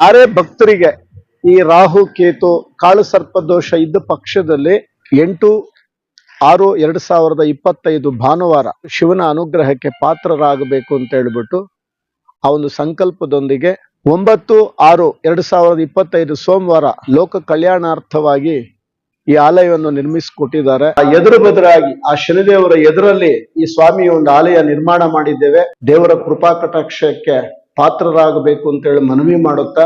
ಯಾರೇ ಭಕ್ತರಿಗೆ ಈ ರಾಹು, ಕೇತು, ಕಾಳು ಸರ್ಪ ದೋಷ ಇದ್ದ ಪಕ್ಷದಲ್ಲಿ ಎಂಟು, ಆರು, ಎರಡ್ ಸಾವಿರದ ಇಪ್ಪತ್ತೈದು ಭಾನುವಾರ ಶಿವನ ಅನುಗ್ರಹಕ್ಕೆ ಪಾತ್ರರಾಗಬೇಕು ಅಂತ ಹೇಳ್ಬಿಟ್ಟು ಆ ಒಂದು ಸಂಕಲ್ಪದೊಂದಿಗೆ ಒಂಬತ್ತು, ಆರು, ಎರಡ್ ಸಾವಿರದ ಇಪ್ಪತ್ತೈದು ಸೋಮವಾರ ಲೋಕ ಕಲ್ಯಾಣಾರ್ಥವಾಗಿ ಈ ಆಲಯವನ್ನು ನಿರ್ಮಿಸಿಕೊಟ್ಟಿದ್ದಾರೆ. ಆ ಎದುರು ಬದರಾಗಿ, ಆ ಶನಿದೇವರ ಎದುರಲ್ಲಿ ಈ ಸ್ವಾಮಿಯ ಒಂದು ಆಲಯ ನಿರ್ಮಾಣ ಮಾಡಿದ್ದೇವೆ. ದೇವರ ಕೃಪಾ ಕಟಾಕ್ಷಕ್ಕೆ ಪಾತ್ರರಾಗಬೇಕು ಅಂತೇಳಿ ಮನವಿ ಮಾಡುತ್ತಾ?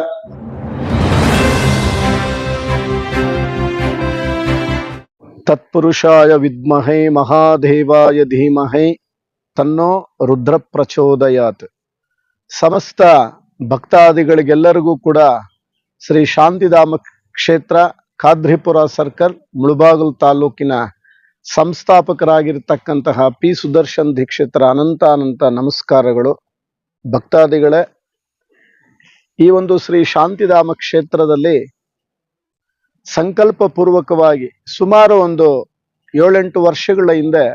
ತತ್ಪುರುಷಾಯ ವಿದ್ಮಹೇ ಮಹಾದೇವಾಯ ಧೀಮಹೇ ತನ್ನೋ ರುದ್ರ ಪ್ರಚೋದಯಾತ್ ಸಮಸ್ತ ಭಕ್ತಾದಿಗಳಿಗೆಲ್ಲರಿಗೂ ಕೂಡ ಶ್ರೀ ಶಾಂತಿಧಾಮ ಕ್ಷೇತ್ರ, ಖಾದ್ರಿಪುರ ಸರ್ಕಲ್ ಮುಳುಬಾಗಲ್ ತಾಲೂಕಿನ ಸಂಸ್ಥಾಪಕರಾಗಿರ್ತಕ್ಕಂತಹ ಪಿ ಸುದರ್ಶನ್ ದೀಕ್ಷಿತರ ಅನಂತ ಅನಂತ ನಮಸ್ಕಾರಗಳು. ಭಕ್ತಾದಿಗಳೇ, ಈ ಒಂದು ಶ್ರೀ ಶಾಂತಿಧಾಮ ಕ್ಷೇತ್ರದಲ್ಲಿ ಸಂಕಲ್ಪ ಪೂರ್ವಕವಾಗಿ ಸುಮಾರು ಒಂದು ಏಳೆಂಟು ವರ್ಷಗಳ ಹಿಂದೆ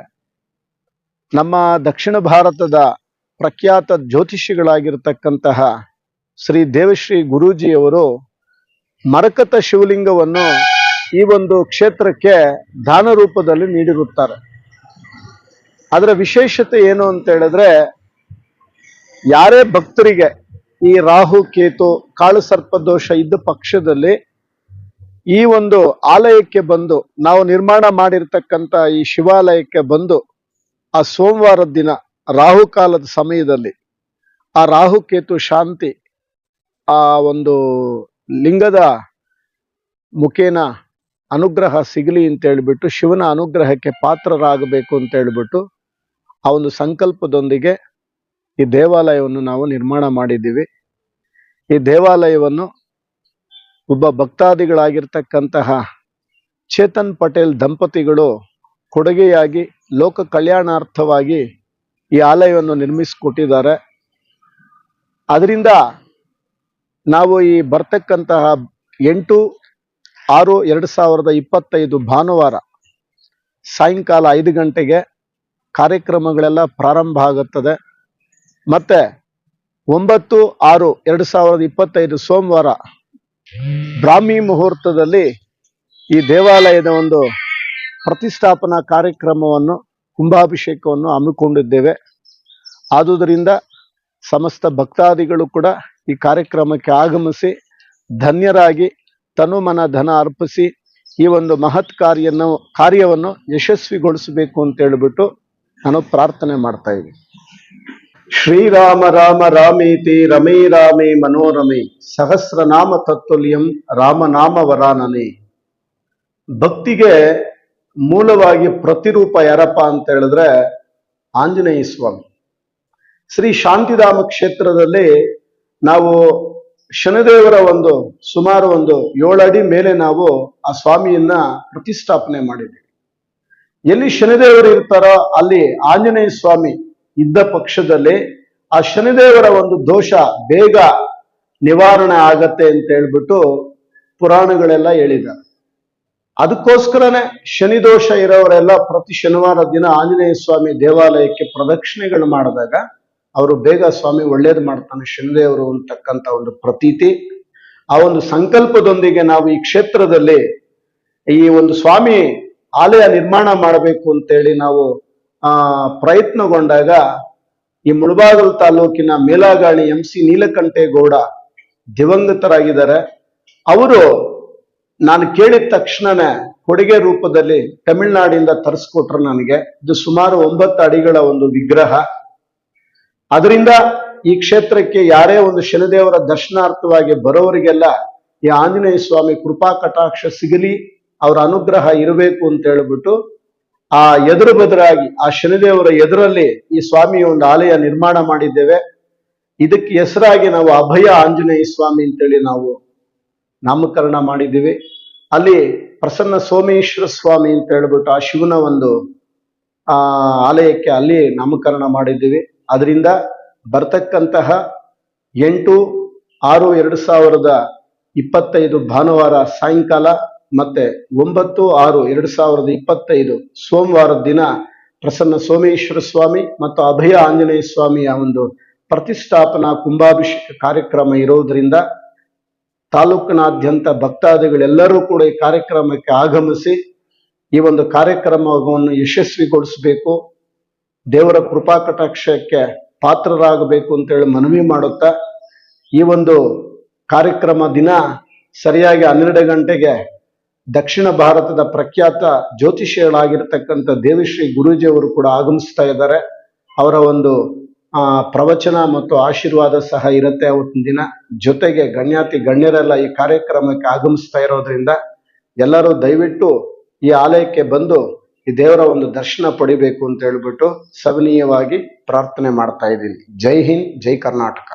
ನಮ್ಮ ದಕ್ಷಿಣ ಭಾರತದ ಪ್ರಖ್ಯಾತ ಜ್ಯೋತಿಷಿಗಳಾಗಿರ್ತಕ್ಕಂತಹ ಶ್ರೀ ದೇವಶ್ರೀ ಗುರೂಜಿಯವರು ಮರಕತ ಶಿವಲಿಂಗವನ್ನು ಈ ಒಂದು ಕ್ಷೇತ್ರಕ್ಕೆ ದಾನ ರೂಪದಲ್ಲಿ ನೀಡಿರುತ್ತಾರೆ. ಅದರ ವಿಶೇಷತೆ ಏನು ಅಂತ ಹೇಳಿದ್ರೆ ಯಾರೇ ಭಕ್ತರಿಗೆ ಈ ರಾಹು, ಕೇತು, ಕಾಳು ಸರ್ಪ ದೋಷ ಇದ್ದ ಪಕ್ಷದಲ್ಲಿ ಈ ಒಂದು ಆಲಯಕ್ಕೆ ಬಂದು ನಾವು ನಿರ್ಮಾಣ ಮಾಡಿರ್ತಕ್ಕಂಥ ಈ ಶಿವಾಲಯಕ್ಕೆ ಬಂದು ಆ ಸೋಮವಾರದ ದಿನ ರಾಹುಕಾಲದ ಸಮಯದಲ್ಲಿ ಆ ರಾಹುಕೇತು ಶಾಂತಿ ಆ ಒಂದು ಲಿಂಗದ ಮುಖೇನ ಅನುಗ್ರಹ ಸಿಗಲಿ ಅಂತ ಹೇಳ್ಬಿಟ್ಟು ಶಿವನ ಅನುಗ್ರಹಕ್ಕೆ ಪಾತ್ರರಾಗಬೇಕು ಅಂತ ಹೇಳ್ಬಿಟ್ಟು ಆ ಒಂದು ಸಂಕಲ್ಪದೊಂದಿಗೆ ಈ ದೇವಾಲಯವನ್ನು ನಾವು ನಿರ್ಮಾಣ ಮಾಡಿದ್ದೀವಿ. ಈ ದೇವಾಲಯವನ್ನು ಒಬ್ಬ ಭಕ್ತಾದಿಗಳಾಗಿರ್ತಕ್ಕಂತಹ ಚೇತನ್ ಪಟೇಲ್ ದಂಪತಿಗಳು ಕೊಡುಗೆಯಾಗಿ ಲೋಕ ಕಲ್ಯಾಣಾರ್ಥವಾಗಿ ಈ ಆಲಯವನ್ನು ನಿರ್ಮಿಸಿಕೊಟ್ಟಿದ್ದಾರೆ. ಅದರಿಂದ ನಾವು ಈ ಬರ್ತಕ್ಕಂತಹ ಎಂಟು, ಆರು, ಎರಡು ಸಾವಿರದ ಇಪ್ಪತ್ತೈದು ಭಾನುವಾರ ಸಾಯಂಕಾಲ ಐದು ಗಂಟೆಗೆ ಕಾರ್ಯಕ್ರಮಗಳೆಲ್ಲ ಪ್ರಾರಂಭ ಆಗುತ್ತದೆ. ಮತ್ತೆ ಒಂಬತ್ತು ಆರು ಎರಡು ಸಾವಿರದ ಇಪ್ಪತ್ತೈದು ಸೋಮವಾರ ಬ್ರಾಹ್ಮಿ ಮುಹೂರ್ತದಲ್ಲಿ ಈ ದೇವಾಲಯದ ಒಂದು ಪ್ರತಿಷ್ಠಾಪನಾ ಕಾರ್ಯಕ್ರಮವನ್ನು ಕುಂಭಾಭಿಷೇಕವನ್ನು ಹಮ್ಮಿಕೊಂಡಿದ್ದೇವೆ. ಆದುದರಿಂದ ಸಮಸ್ತ ಭಕ್ತಾದಿಗಳು ಕೂಡ ಈ ಕಾರ್ಯಕ್ರಮಕ್ಕೆ ಆಗಮಿಸಿ ಧನ್ಯರಾಗಿ ತನುಮನ ಧನ ಅರ್ಪಿಸಿ ಈ ಒಂದು ಮಹತ್ ಕಾರ್ಯನ ಕಾರ್ಯವನ್ನು ಯಶಸ್ವಿಗೊಳಿಸಬೇಕು ಅಂತ ಹೇಳಿಬಿಟ್ಟು ನಾನು ಪ್ರಾರ್ಥನೆ ಮಾಡ್ತಾ ಇದ್ದೀನಿ. ಶ್ರೀರಾಮ ರಾಮ ರಾಮೇತಿ ರಮೇ ರಾಮೇ ಮನೋರಮೆ ಸಹಸ್ರನಾಮ ತತ್ತುಲ್ಯಂ ರಾಮನಾಮ ವರಾನನೆ. ಭಕ್ತಿಗೆ ಮೂಲವಾಗಿ ಪ್ರತಿರೂಪ ಯಾರಪ್ಪ ಅಂತ ಹೇಳಿದ್ರೆ ಆಂಜನೇಯ ಸ್ವಾಮಿ. ಶ್ರೀ ಶಾಂತಿಧಾಮ ಕ್ಷೇತ್ರದಲ್ಲಿ ನಾವು ಶನಿದೇವರ ಒಂದು ಸುಮಾರು ಒಂದು ಏಳಡಿ ಮೇಲೆ ನಾವು ಆ ಸ್ವಾಮಿಯನ್ನ ಪ್ರತಿಷ್ಠಾಪನೆ ಮಾಡಿದ್ದೀವಿ. ಎಲ್ಲಿ ಶನಿದೇವರು ಇರ್ತಾರೋ ಅಲ್ಲಿ ಆಂಜನೇಯ ಸ್ವಾಮಿ ಇದ್ದ ಪಕ್ಷದಲ್ಲಿ ಆ ಶನಿದೇವರ ಒಂದು ದೋಷ ಬೇಗ ನಿವಾರಣೆ ಆಗತ್ತೆ ಅಂತ ಹೇಳ್ಬಿಟ್ಟು ಪುರಾಣಗಳೆಲ್ಲ ಹೇಳಿದ್ದಾರೆ ಅದಕ್ಕೋಸ್ಕರನೇ ಶನಿ ದೋಷ ಇರೋರೆಲ್ಲ ಪ್ರತಿ ಶನಿವಾರ ದಿನ ಆಂಜನೇಯ ಸ್ವಾಮಿ ದೇವಾಲಯಕ್ಕೆ ಪ್ರದಕ್ಷಿಣೆಗಳು ಮಾಡಿದಾಗ ಅವರು ಬೇಗ ಸ್ವಾಮಿ ಒಳ್ಳೇದು ಮಾಡ್ತಾನೆ ಶನಿದೇವರು ಅಂತಕ್ಕಂಥ ಒಂದು ಪ್ರತೀತಿ. ಆ ಒಂದು ಸಂಕಲ್ಪದೊಂದಿಗೆ ನಾವು ಈ ಕ್ಷೇತ್ರದಲ್ಲಿ ಈ ಒಂದು ಸ್ವಾಮಿ ಆಲಯ ನಿರ್ಮಾಣ ಮಾಡಬೇಕು ಅಂತೇಳಿ ನಾವು ಪ್ರಯತ್ನಗೊಂಡಾಗ ಈ ಮುಳಬಾಗಲು ತಾಲೂಕಿನ ಮೇಲಾಗಾಳಿ ಎಂ ಸಿ ನೀಲಕಂಠೇಗೌಡ ದಿವಂಗತರಾಗಿದ್ದಾರೆ. ಅವರು ನಾನು ಕೇಳಿದ ತಕ್ಷಣನೇ ಕೊಡುಗೆ ರೂಪದಲ್ಲಿ ತಮಿಳ್ನಾಡಿಂದ ತರಿಸ್ಕೊಟ್ರು ನನಗೆ. ಇದು ಸುಮಾರು ಒಂಬತ್ತು ಅಡಿಗಳ ಒಂದು ವಿಗ್ರಹ. ಅದರಿಂದ ಈ ಕ್ಷೇತ್ರಕ್ಕೆ ಯಾರೇ ಒಂದು ಶನಿದೇವರ ದರ್ಶನಾರ್ಥವಾಗಿ ಬರೋರಿಗೆಲ್ಲ ಈ ಆಂಜನೇಯ ಸ್ವಾಮಿ ಕೃಪಾ ಕಟಾಕ್ಷ ಸಿಗಲಿ, ಅವರ ಅನುಗ್ರಹ ಇರಬೇಕು ಅಂತ ಹೇಳ್ಬಿಟ್ಟು ಆ ಎದುರು ಬದುರಾಗಿ, ಆ ಶನಿದೇವರ ಎದುರಲ್ಲಿ ಈ ಸ್ವಾಮಿಯ ಒಂದು ಆಲಯ ನಿರ್ಮಾಣ ಮಾಡಿದ್ದೇವೆ. ಇದಕ್ಕೆ ಹೆಸರಾಗಿ ನಾವು ಅಭಯ ಆಂಜನೇಯ ಸ್ವಾಮಿ ಅಂತೇಳಿ ನಾವು ನಾಮಕರಣ ಮಾಡಿದ್ದೀವಿ. ಅಲ್ಲಿ ಪ್ರಸನ್ನ ಸೋಮೇಶ್ವರ ಸ್ವಾಮಿ ಅಂತ ಹೇಳ್ಬಿಟ್ಟು ಆ ಶಿವನ ಒಂದು, ಆ, ಆಲಯಕ್ಕೆ ಅಲ್ಲಿ ನಾಮಕರಣ ಮಾಡಿದ್ದೀವಿ. ಅದರಿಂದ ಬರ್ತಕ್ಕಂತಹ ಎಂಟು, ಆರು, ಎರಡು ಸಾವಿರದ ಇಪ್ಪತ್ತೈದು ಭಾನುವಾರ ಸಾಯಂಕಾಲ ಮತ್ತೆ ಒಂಬತ್ತು ಆರು ಎರಡು ಸಾವಿರದ ಇಪ್ಪತ್ತೈದು ಸೋಮವಾರ ದಿನ ಪ್ರಸನ್ನ ಸೋಮೇಶ್ವರ ಸ್ವಾಮಿ ಮತ್ತು ಅಭಯ ಆಂಜನೇಯ ಸ್ವಾಮಿಯ ಒಂದು ಪ್ರತಿಷ್ಠಾಪನಾ ಕುಂಭಾಭಿಷೇಕ ಕಾರ್ಯಕ್ರಮ ಇರೋದ್ರಿಂದ ತಾಲೂಕಿನಾದ್ಯಂತ ಭಕ್ತಾದಿಗಳೆಲ್ಲರೂ ಕೂಡ ಈ ಕಾರ್ಯಕ್ರಮಕ್ಕೆ ಆಗಮಿಸಿ ಈ ಒಂದು ಕಾರ್ಯಕ್ರಮವನ್ನು ಯಶಸ್ವಿಗೊಳಿಸಬೇಕು. ದೇವರ ಕೃಪಾ ಕಟಾಕ್ಷಕ್ಕೆ ಪಾತ್ರರಾಗಬೇಕು ಅಂತೇಳಿ ಮನವಿ ಮಾಡುತ್ತಾ ಈ ಒಂದು ಕಾರ್ಯಕ್ರಮ ದಿನ ಸರಿಯಾಗಿ ಹನ್ನೆರಡು ಗಂಟೆಗೆ ದಕ್ಷಿಣ ಭಾರತದ ಪ್ರಖ್ಯಾತ ಜ್ಯೋತಿಷಿಗಳಾಗಿರ್ತಕ್ಕಂಥ ದೇವಿಶ್ರೀ ಗುರೂಜಿ ಅವರು ಕೂಡ ಆಗಮಿಸ್ತಾ ಇದ್ದಾರೆ. ಅವರ ಒಂದು, ಆ, ಪ್ರವಚನ ಮತ್ತು ಆಶೀರ್ವಾದ ಸಹ ಇರುತ್ತೆ ಅವತ್ತಿನ ದಿನ. ಜೊತೆಗೆ ಗಣ್ಯಾತಿ ಗಣ್ಯರೆಲ್ಲ ಈ ಕಾರ್ಯಕ್ರಮಕ್ಕೆ ಆಗಮಿಸ್ತಾ ಇರೋದ್ರಿಂದ ಎಲ್ಲರೂ ದಯವಿಟ್ಟು ಈ ಆಲಯಕ್ಕೆ ಬಂದು ಈ ದೇವರ ಒಂದು ದರ್ಶನ ಪಡಿಬೇಕು ಅಂತ ಹೇಳ್ಬಿಟ್ಟು ಸವಿನೀಯವಾಗಿ ಪ್ರಾರ್ಥನೆ ಮಾಡ್ತಾ ಇದ್ದೀನಿ. ಜೈ ಹಿಂದ್, ಜೈ ಕರ್ನಾಟಕ.